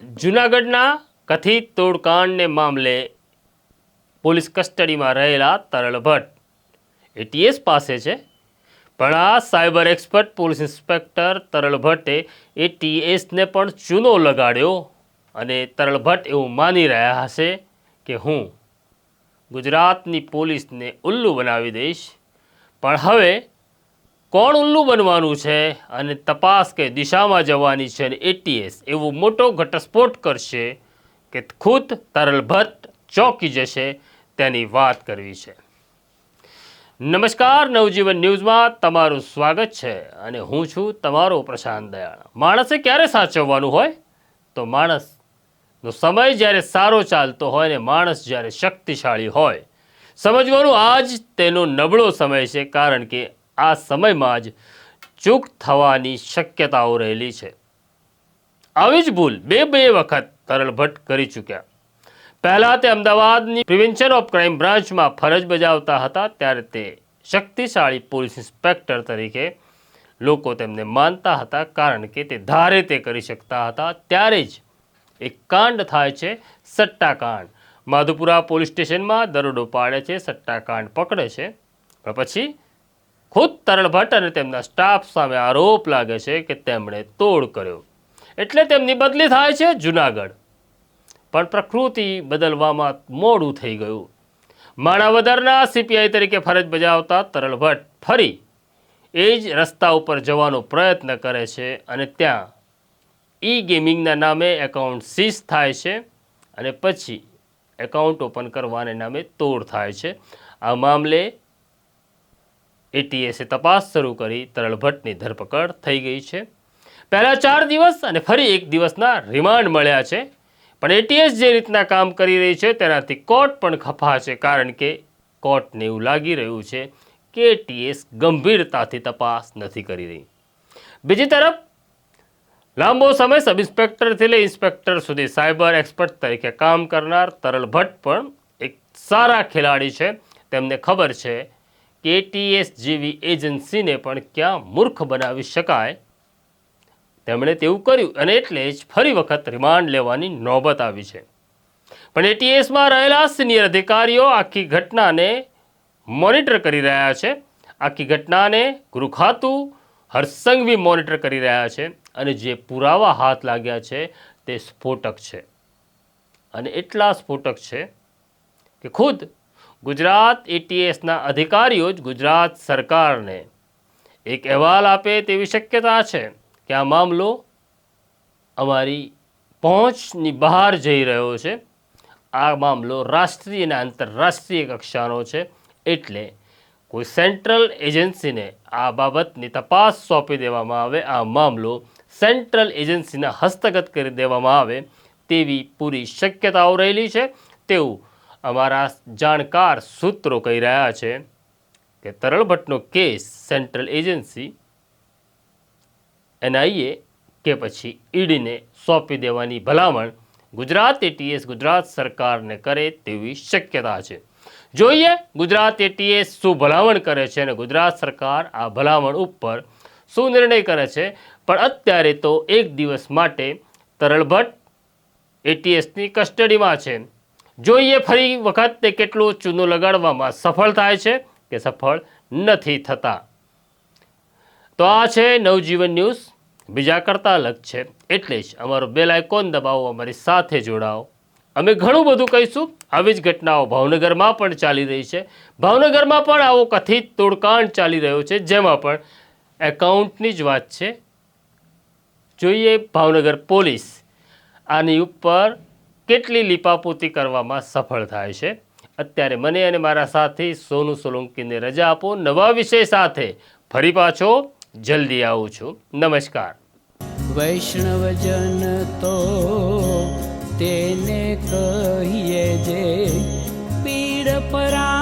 જૂનાગઢના કથિત તોડકાંડને મામલે પોલીસ કસ્ટડીમાં રહેલા તરલ ભટ્ટ. એટીએસ પાસે છે. પણ આ સાયબર એક્સપર્ટ પોલીસ ઇન્સ્પેક્ટર તરલ ભટ્ટે એટીએસને પણ ચૂનો લગાડ્યો અને તરલ ભટ્ટ એવું માની રહ્યા હશે કે હું ગુજરાતની પોલીસને ઉલ્લુ બનાવી દઈશ. પણ હવે કોણ ઉલ્લુ બનવાનું છે અને તપાસ કે દિશામાં જવાની છે અને એટીએસ એવો મોટો ઘટસ્ફોટ કરશે કે ખુદ તરલ ભટ્ટ ચોંકી જશે તેની વાત કરવી છે. નમસ્કાર, નવજીવન ન્યૂઝમાં તમારું સ્વાગત છે અને હું છું તમારો પ્રશાંત દયાળ. માણસે ક્યારે સાચવવાનું હોય? તો માણસનો સમય જ્યારે સારો ચાલતો હોય ને માણસ જ્યારે શક્તિશાળી હોય. સમજવાનું આ જ તેનો નબળો સમય છે કારણ કે આ સમયમાં જ ચૂક થવાની શક્યતાઓ રહેલી છે. આવી જ ભૂલ બે બે વખત તરલ ભટ્ટ કરી ચૂક્યા. પહેલાં તે અમદાવાદની પ્રિવેન્શન ઓફ ક્રાઇમ બ્રાન્ચમાં ફરજ બજાવતા હતા, ત્યારે તે શક્તિશાળી પોલીસ ઇન્સ્પેક્ટર તરીકે લોકો તેમને માનતા હતા, કારણ કે તે ધારે તે કરી શકતા હતા. ત્યારે જ એક કાંડ થાય છે, સટ્ટાકાંડ. માધુપુરા પોલીસ સ્ટેશનમાં દરોડો પાડે છે, સટ્ટાકાંડ પકડે છે. પણ પછી ખુદ તરલ ભટ્ટ અને તેમના સ્ટાફ સામે આરોપ લાગે છે કે તેમણે તોડ કર્યો. એટલે તેમની બદલી થાય છે જુનાગઢ. પણ પ્રકૃતિ બદલવામાં મોડું થઈ ગયું. માણાવદરના સીપીઆઈ તરીકે ફરજ બજાવતા તરલ ભટ્ટ ફરી એ જ રસ્તા ઉપર જવાનો પ્રયત્ન કરે છે અને ત્યાં ઈ ગેમિંગના નામે એકાઉન્ટ સીઝ થાય છે અને પછી એકાઉન્ટ ઓપન કરવાને નામે તોડ થાય છે. આ મામલે એટીએસે તપાસ શરૂ કરી તરલ ભટ્ટની ધરપકડ થઈ ગઈ છે. પહેલાં ચાર દિવસ અને ફરી એક દિવસના રિમાન્ડ મળ્યા છે. પણ એટીએસ જે રીતના કામ કરી રહી છે તેનાથી કોર્ટ પણ ખફા છે કારણ કે કોર્ટને એવું લાગી રહ્યું છે કે એટીએસ ગંભીરતાથી તપાસ નથી કરી રહી. બીજી તરફ, લાંબો સમય સબ ઇન્સ્પેક્ટરથી લઈ ઇન્સ્પેક્ટર સુધી સાયબર એક્સપર્ટ તરીકે કામ કરનાર તરલ ભટ્ટ પણ એક સારા ખેલાડી છે. તેમને ખબર છે કે એટીએસ જેવી એજન્સીને પણ ક્યાં મૂર્ખ બનાવી શકાય? તેમણે તેવું કર્યું અને એટલે જ ફરી વખત રિમાન્ડ લેવાની નોબત આવી છે. પણ એટીએસમાં રહેલા સિનિયર અધિકારીઓ આખી ઘટનાને મોનિટર કરી રહ્યા છે. આખી ઘટનાને ગૃહખાતું હરસંઘવી મોનિટર કરી રહ્યા છે અને જે પુરાવા હાથ લાગ્યા છે તે સ્ફોટક છે. અને એટલા સ્ફોટક છે કે ખુદ ગુજરાત એટીએસના અધિકારીઓ જ ગુજરાત સરકારને એક અહેવાલ આપે તેવી શક્યતા છે કે આ મામલો અમારી પહોંચની બહાર જઈ રહ્યો છે. આ મામલો રાષ્ટ્રીય અને આંતરરાષ્ટ્રીય કક્ષાનો છે એટલે કોઈ સેન્ટ્રલ એજન્સીને આ બાબતની તપાસ સોંપી દેવામાં આવે, આ મામલો સેન્ટ્રલ એજન્સીના હસ્તગત કરી દેવામાં આવે તેવી પૂરી શક્યતાઓ રહેલી છે. તેવું અમારા જાણકાર સૂત્રો કહી રહ્યા છે કે તરલ ભટ્ટનો કેસ સેન્ટ્રલ એજન્સી, એનઆઈએ કે પછી ઈડીને સોંપી દેવાની ભલામણ ગુજરાત એટીએસ ગુજરાત સરકારને કરે તેવી શક્યતા છે. જોઈએ ગુજરાત એટીએસ શું ભલામણ કરે છે અને ગુજરાત સરકાર આ ભલામણ ઉપર શું નિર્ણય કરે છે. પણ અત્યારે તો એક દિવસ માટે તરલ ભટ્ટ એટીએસની કસ્ટડીમાં છે. જોઈએ ફરી વખત તે કેટલું ચૂનો લગાડવામાં સફળ થાય છે કે સફળ નથી થતા. તો આ છે નવજીવન ન્યૂઝ. બીજા કરતાં અલગ છે. એટલે જ અમારો બેલ આઇકોન દબાવો, અમારી સાથે જોડાઓ. અમે ઘણું બધું કહીશું. આવી જ ઘટનાઓ ભાવનગરમાં પણ ચાલી રહી છે. ભાવનગરમાં પણ આવો કથિત તોડકાંડ ચાલી રહ્યો છે, જેમાં પણ એકાઉન્ટની જ વાત છે. જોઈએ ભાવનગર પોલીસ. આની ઉપર કેટલી લીપાપોતી કરવામાં સફળ થાય છે? અત્યારે મને અને મારા સાથી સોનુ સોલંકીને રજા આપો. નવા વિષય સાથે ફરી પાછો જલ્દી આવું છું. નમસ્કાર. વૈષ્ણવજન તો તેને કહીએ જે પીડ પરા